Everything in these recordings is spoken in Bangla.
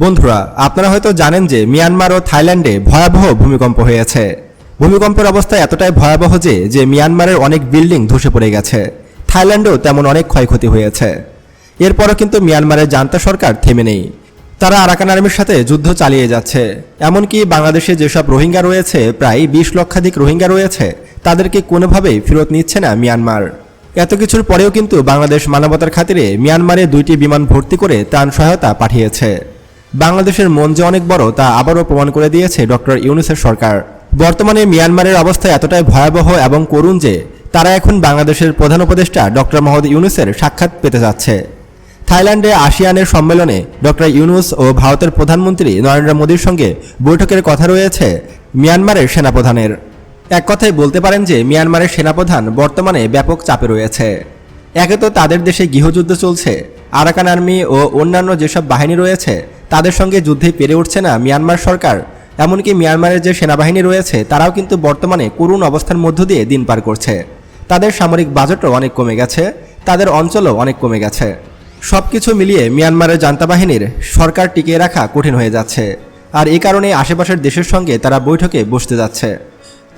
বন্ধুরা, আপনারা হয়তো জানেন যে মিয়ানমার ও থাইল্যান্ডে ভয়াবহ ভূমিকম্প হয়েছে। ভূমিকম্পের অবস্থা এতটাই ভয়াবহ যে যে মিয়ানমারের অনেক বিল্ডিং ধসে পড়ে গেছে। থাইল্যান্ডেও তেমন অনেক ক্ষয়ক্ষতি হয়েছে। এরপরও কিন্তু মিয়ানমারের জান্তা সরকার থেমে নেই। তারা আরাকান আর্মির সাথে যুদ্ধ চালিয়ে যাচ্ছে। এমনকি বাংলাদেশে যেসব রোহিঙ্গা রয়েছে, প্রায় বিশ লক্ষাধিক রোহিঙ্গা রয়েছে, তাদেরকে কোনোভাবেই ফেরত নিচ্ছে না মিয়ানমার। এত কিছুর পরেও কিন্তু বাংলাদেশ মানবতার খাতিরে মিয়ানমারে দুইটি বিমান ভর্তি করে ত্রাণ সহায়তা পাঠিয়েছে। বাংলাদেশের মন যে অনেক বড়, তা আবারও প্রমাণ করে দিয়েছে ডক্টর ইউনুসের সরকার। বর্তমানে মিয়ানমারের অবস্থা এতটাই ভয়াবহ এবং করুণ যে, তারা এখন বাংলাদেশের প্রধান উপদেষ্টা ডক্টর মোহাম্মদ ইউনুসের সাক্ষাৎ পেতে যাচ্ছে। থাইল্যান্ডে আসিয়ানের সম্মেলনে ডক্টর ইউনুস ও ভারতের প্রধানমন্ত্রী নরেন্দ্র মোদীর সঙ্গে বৈঠকের কথা রয়েছে মিয়ানমারের সেনাপ্রধানের। এক কথায় বলতে পারেন যে, মিয়ানমারের সেনাপ্রধান বর্তমানে ব্যাপক চাপে রয়েছে। একে তো তাদের দেশে গৃহযুদ্ধ চলছে। আরাকান আর্মি ও অন্যান্য যেসব বাহিনী রয়েছে তাদের সঙ্গে যুদ্ধে পেরে উঠছে না মিয়ানমার সরকার। এমনকি মিয়ানমারের যে সেনাবাহিনী রয়েছে, তারাও কিন্তু বর্তমানে করুণ অবস্থার মধ্য দিয়ে দিন পার করছে। তাদের সামরিক বাজেটও অনেক কমে গেছে, তাদের অঞ্চলও অনেক কমে গেছে। সব কিছু মিলিয়ে মিয়ানমারের জান্তা বাহিনীর সরকার টিকিয়ে রাখা কঠিন হয়ে যাচ্ছে। আর এই কারণে আশেপাশের দেশের সঙ্গে তারা বৈঠকে বসতে যাচ্ছে।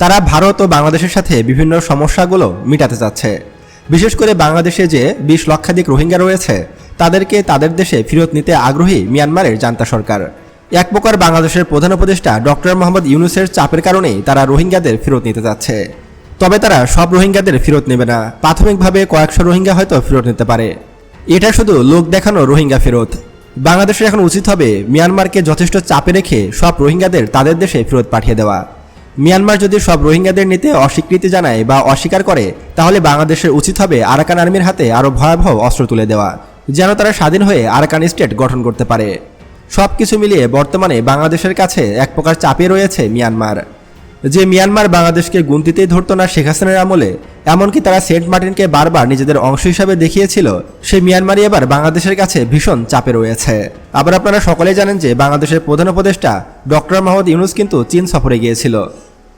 তারা ভারত ও বাংলাদেশের সাথে বিভিন্ন সমস্যাগুলো মিটাতে চাচ্ছে বিশেষ করে বাংলাদেশে যে বিশ লক্ষাধিক রোহিঙ্গা রয়েছে তাদেরকে তাদের দেশে ফেরত নিতে আগ্রহী মিয়ানমারের জান্তা সরকার। এক প্রকার বাংলাদেশের প্রধান উপদেষ্টা ডক্টর মোহাম্মদ ইউনুসের চাপের কারণেই তারা রোহিঙ্গাদের ফেরত নিতে যাচ্ছে। তবে তারা সব রোহিঙ্গাদের ফেরত নেবে না। প্রাথমিকভাবে কয়েকশো রোহিঙ্গা হয়তো ফেরত নিতে পারে। এটা শুধু লোক দেখানো রোহিঙ্গা ফেরত। বাংলাদেশের এখন উচিত হবে মিয়ানমারকে যথেষ্ট চাপে রেখে সব রোহিঙ্গাদের তাদের দেশে ফেরত পাঠিয়ে দেওয়া। মিয়ানমার যদি সব রোহিঙ্গাদের নিতে অস্বীকৃতি জানায় বা অস্বীকার করে, তাহলে বাংলাদেশের উচিত হবে আরাকান আর্মির হাতে আরও ভয়াবহ অস্ত্র তুলে দেওয়া। যেন তারা স্বাধীন হয়ে আরাকান স্টেট গঠন করতে পারে। সব কিছু মিলিয়ে বর্তমানে বাংলাদেশের কাছে এক প্রকার চাপে রয়েছে মিয়ানমার। যে মিয়ানমার বাংলাদেশকে গুনতিতেই ধরতো না শেখ হাসিনার আমলে, এমনকি তারা সেন্ট মার্টিনকে বারবার নিজেদের অংশ হিসাবে দেখিয়েছিল, সেই মিয়ানমারই এবার বাংলাদেশের কাছে ভীষণ চাপে রয়েছে। আবার আপনারা সকলেই জানেন যে বাংলাদেশের প্রধান উপদেষ্টা ডক্টর মোহাম্মদ ইউনুস কিন্তু চীন সফরে গিয়েছিল।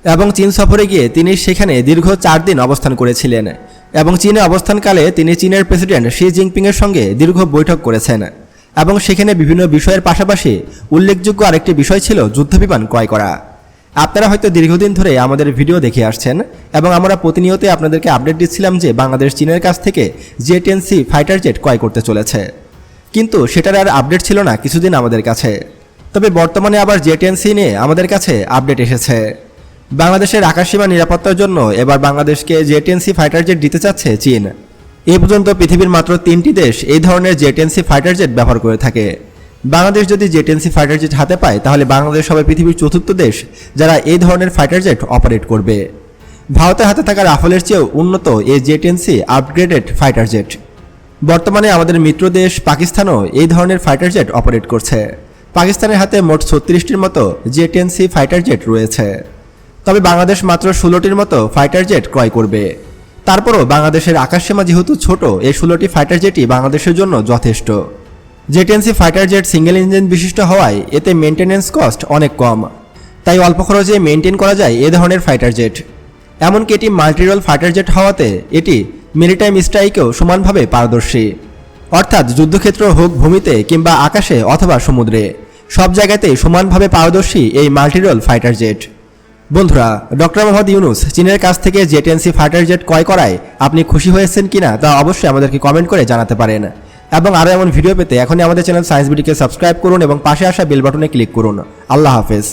এবং চীন সফরে গিয়ে তিনি সেখানে দীর্ঘ চার দিন অবস্থান করেছিলেন। এবং চীনে অবস্থানকালে তিনি চীনের প্রেসিডেন্ট শি জিনপিংয়ের সঙ্গে দীর্ঘ বৈঠক করেছেন এবং সেখানে বিভিন্ন বিষয়ের পাশাপাশি উল্লেখযোগ্য আরেকটি বিষয় ছিল যুদ্ধবিমান ক্রয় করা। আপনারা হয়তো দীর্ঘদিন ধরে আমাদের ভিডিও দেখে আসছেন এবং আমরা প্রতিনিয়তই আপনাদেরকে আপডেট দিচ্ছিলাম যে বাংলাদেশ চীনের কাছ থেকে জে জেটেনসি ফাইটার জেট ক্রয় করতে চলেছে। কিন্তু সেটার আর আপডেট ছিল না কিছুদিন আমাদের কাছে। তবে বর্তমানে আবার জে জেটেনসি নিয়ে আমাদের কাছে আপডেট এসেছে। বাংলাদেশের আকাশসীমা নিরাপত্তার জন্য এবার বাংলাদেশকে জেটেনসি ফাইটার জেট দিতে চাচ্ছে চীন। এ পর্যন্ত পৃথিবীর মাত্র তিনটি দেশ এই ধরনের জেটেনসি ফাইটার জেট ব্যবহার করে থাকে। বাংলাদেশ যদি জেটেনসি ফাইটার জেট হাতে পায়, তাহলে বাংলাদেশ হবে পৃথিবীর চতুর্থ দেশ যারা এই ধরনের ফাইটার জেট অপারেট করবে। ভারতের হাতে থাকা রাফেলের চেয়েও উন্নত এই জেটিএনসি আপগ্রেডেড ফাইটার জেট। বর্তমানে আমাদের মিত্র দেশ পাকিস্তানও এই ধরনের ফাইটার জেট অপারেট করছে। পাকিস্তানের হাতে মোট ছত্রিশটির মতো জেটেনসি ফাইটার জেট রয়েছে। তবে বাংলাদেশ মাত্র ষোলোটির মতো ফাইটার জেট ক্রয় করবে। তারপরও বাংলাদেশের আকাশসীমা যেহেতু ছোট, এই ষোলোটি ফাইটার জেটই বাংলাদেশের জন্য যথেষ্ট। জেটেন্সি ফাইটার জেট সিঙ্গেল ইঞ্জিন বিশিষ্ট হওয়ায় এতে মেনটেন্যান্স কস্ট অনেক কম। তাই অল্প খরচে মেনটেন করা যায় এ ধরনের ফাইটার জেট এমনকি এটি মাল্টিরোল ফাইটার জেট হওয়াতে এটি মেরিটাইম স্ট্রাইকেও সমানভাবে পারদর্শী। অর্থাৎ যুদ্ধক্ষেত্র হোক ভূমিতে কিংবা আকাশে অথবা সমুদ্রে, সব জায়গাতেই সমানভাবে পারদর্শী এই মাল্টিরোল ফাইটার জেট বন্ধুরা, ডক্টর মোহাম্মদ ইউনুস, চীনের কাছ থেকে জেটিএনসি ফাইটার জেট ক্রয় করায় আপনি খুশি হয়েছেন কিনা তা অবশ্যই আমাদেরকে কমেন্ট করে জানাতে পারেন। এবং আরও এমন ভিডিও পেতে এখনই আমাদের চ্যানেল সায়েন্স বিডিকে সাবস্ক্রাইব করুন এবং পাশে আসা বেল বাটনে ক্লিক করুন। আল্লাহ হাফেজ।